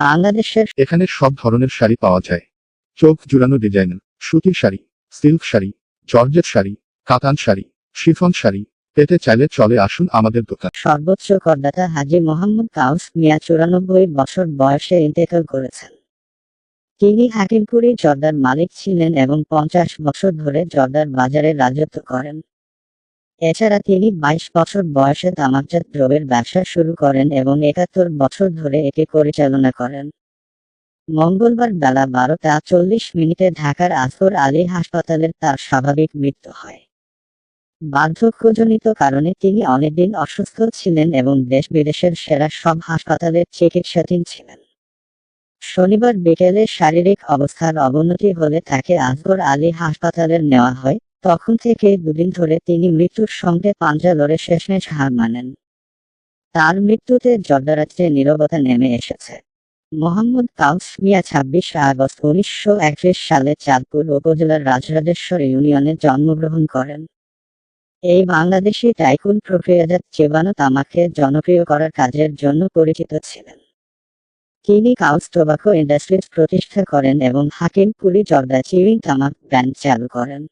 বাংলাদেশের এখানে সব ধরনের শাড়ি পাওয়া যায়। চোখ জুড়ানো ডিজাইনের সুতির শাড়ি সিল্ক শাড়ি জর্জেট শাড়ি কাতান শাড়ি শিফন শাড়ি পেতে চাইলে চলে আসুন আমাদের দোকান। সর্বোচ্চ করদাতা হাজি মোহাম্মদ কাউস মিয়া চুরানব্বই বছর বয়সে ইন্তেকাল করেছেন। তিনি হাকিমপুরি জর্দার মালিক ছিলেন এবং পঞ্চাশ বছর ধরে জর্দার বাজারে রাজত্ব করেন। এছাড়া তিনি বাইশ বছর বয়সে তামাকজাত দ্রব্যের ব্যবসা শুরু করেন এবং একাত্তর বছর ধরে এটি পরিচালনা করেন। মঙ্গলবার বেলা বারোটা চল্লিশ মিনিটে ঢাকার আসগর আলী হাসপাতালের তার স্বাভাবিক মৃত্যু হয়। বার্ধক্যজনিত কারণে তিনি অনেকদিন অসুস্থ ছিলেন এবং দেশ বিদেশের সেরা সব হাসপাতালের চিকিৎসাধীন ছিলেন। শনিবার বিকেলে শারীরিক অবস্থার অবনতি হলে তাকে আসগর আলী হাসপাতালে নেওয়া হয়। তখন থেকে দুদিন ধরে তিনি মৃত্যুর সঙ্গে পাঞ্জা লড়ে শেষমেশ হার মানেন। তার মৃত্যুতে জর্দারাত্রে নীরবতা নেমে এসেছে। মোহাম্মদ কাউস মিয়া ছাব্বিশে আগস্ট উনিশশো একত্রিশ সালে চাঁদপুর উপজেলার রাজরাজেশ্বর ইউনিয়নে জন্মগ্রহণ করেন। এই বাংলাদেশি টাইকুন প্রক্রিয়াজাত চেবানো তামাকে জনপ্রিয় করার কাজের জন্য পরিচিত ছিলেন। তিনি কাউস টোবাকো ইন্ডাস্ট্রিজ প্রতিষ্ঠা করেন এবং হাকিমপুরি জর্দা চিউইং তামাক ব্র্যান্ড চালু করেন।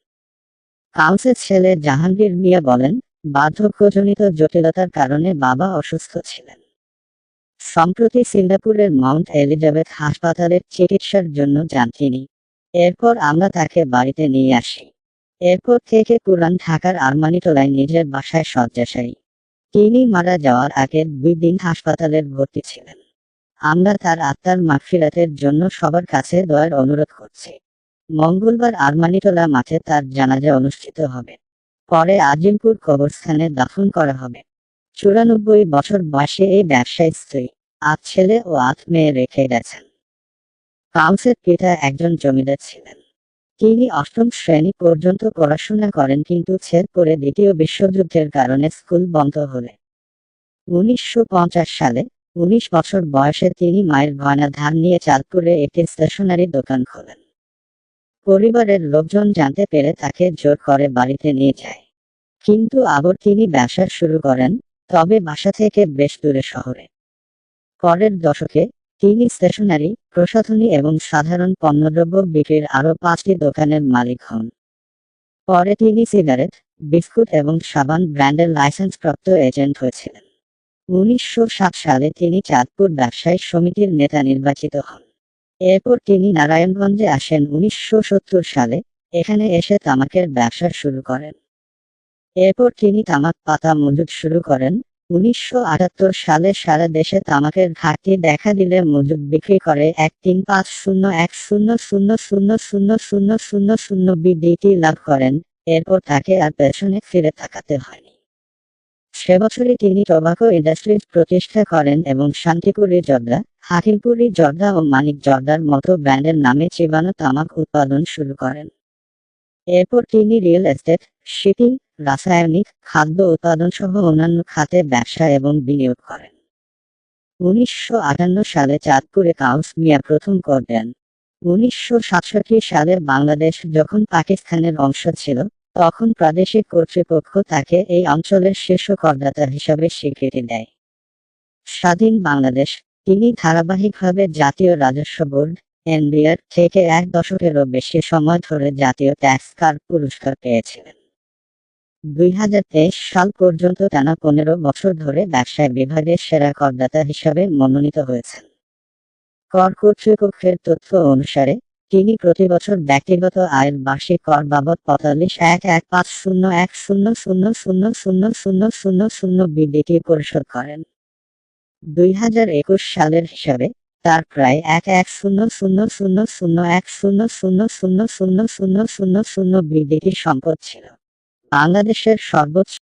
কাউসের ছেলে জাহাঙ্গীর মিয়া বলেন, বার্ধক্যজনিত জটিলতার কারণে বাবা অসুস্থ ছিলেন। সম্প্রতি সিঙ্গাপুরের মাউন্ট এলিজাবেথ হাসপাতালের চিকিৎসার জন্য যান তিনি। এরপর আমরা তাকে বাড়িতে নিয়ে আসি। এরপর থেকে পুরান ঢাকার আরমানিটোলায় নিজের বাসায় শয্যাশায়ী। তিনি মারা যাওয়ার আগে দুই দিন হাসপাতালের ভর্তি ছিলেন। আমরা তার আত্মার মাগফিরাতের জন্য সবার কাছে দয়ার অনুরোধ করছি। মঙ্গলবার আরমানিটোলা মাঠে তার জানাজা অনুষ্ঠিত হবে। পরে আজিমপুর কবরস্থানে দাফন করা হবে। চুরানব্বই বছর বয়সে এই ব্যবসায়ী স্ত্রী আট ছেলে ও আট মেয়ে রেখে গেছেন। কাউন্সের পিতা একজন জমিদার ছিলেন। তিনি অষ্টম শ্রেণি পর্যন্ত পড়াশোনা করেন কিন্তু ছেদ করে দ্বিতীয় বিশ্বযুদ্ধের কারণে স্কুল বন্ধ হলে। উনিশশো পঞ্চাশ সালে উনিশ বছর বয়সে তিনি মায়ের গয়না ধার নিয়ে চাঁদপুরে একটি স্টেশনারি দোকান খোলেন। পরিবারের লোকজন জানতে পেরে তাকে জোর করে বাড়িতে নিয়ে যায়। কিন্তু আবার তিনি ব্যবসা শুরু করেন, তবে বাসা থেকে বেশ দূরে শহরে। পরের দশকে, তিনি স্টেশনারি, প্রসাধনী এবং সাধারণ পণ্যদ্রব্য বিক্রির আরও পাঁচটি দোকানের মালিক হন। পরে তিনি সিগারেট, বিস্কুট এবং সাবান ব্র্যান্ডের লাইসেন্সপ্রাপ্ত এজেন্ট হয়েছিলেন। উনিশশো সাত সালে তিনি চাঁদপুর ব্যবসায়ী সমিতির নেতা নির্বাচিত হন। এরপর তিনি নারায়ণগঞ্জে আসেন উনিশশো সত্তর সালে। এখানে এসে তামাকের ব্যবসা শুরু করেন। এরপর তিনি তামাক পাতা মজুদ শুরু করেন। উনিশশো সালে সারা দেশে তামাকের ঘাটতি দেখা দিলে মজুদ বিক্রি করে এক তিন পাঁচ শূন্য এক শূন্য শূন্য শূন্য শূন্য শূন্য শূন্য শূন্য বিডিটি লাভ করেন। এরপর তাকে আর পেছনে ফিরে তাকাতে হয়নি। সে বছরই তিনি টোবাকো ইন্ডাস্ট্রিজ প্রতিষ্ঠা করেন এবং শান্তিপুরি জর্দা হাকিমপুরি জর্দা ও মানিক জর্দার মতো ব্র্যান্ডের নামে চিবানো তামাক উৎপাদন শুরু করেন। এরপর তিনি রিয়েল এস্টেট, শিপিং, রাসায়নিক, খাদ্য উৎপাদন সহ অন্যান্য খাতে ব্যবসা এবং বিনিয়োগ করেন। উনিশশো আটান্ন সালে চাঁদপুরে কাউস মিয়া প্রথম কর দেন উনিশশো সাতষট্টি সালে বাংলাদেশ যখন পাকিস্তানের অংশ ছিল তখন প্রাদেশিক কর্তৃপক্ষ তাকে এই অঞ্চলের শীর্ষ করদাতা হিসাবে স্বীকৃতি দেয়। স্বাধীন বাংলাদেশ, তিনি ধারাবাহিকভাবে জাতীয় রাজস্ব বোর্ড, এনবিআর থেকে এক দশকেরও বেশি সময় ধরে জাতীয় ট্যাক্স কার্ড পুরস্কার পেয়েছিলেন। দুই হাজার তেইশ সাল পর্যন্ত টানা পনেরো বছর ধরে ব্যবসায় বিভাগের সেরা করদাতা হিসাবে মনোনীত হয়েছেন। কর কর্তৃপক্ষের তথ্য অনুসারে তিনি প্রতি বছর ব্যক্তিগত আয়ের বার্ষিক কর বাবদ পঁয়তাল্লিশ এক এক পাঁচ শূন্য এক শূন্য শূন্য শূন্য শূন্য শূন্য শূন্য শূন্য বিডিটি পরিশোধ করেন দুই হাজার একুশ সালের হিসাবে তার প্রায় এক এক শূন্য শূন্য শূন্য শূন্য এক শূন্য শূন্য শূন্য শূন্য শূন্য শূন্য শূন্য বিডিটি সম্পদ ছিল বাংলাদেশের সর্বোচ্চ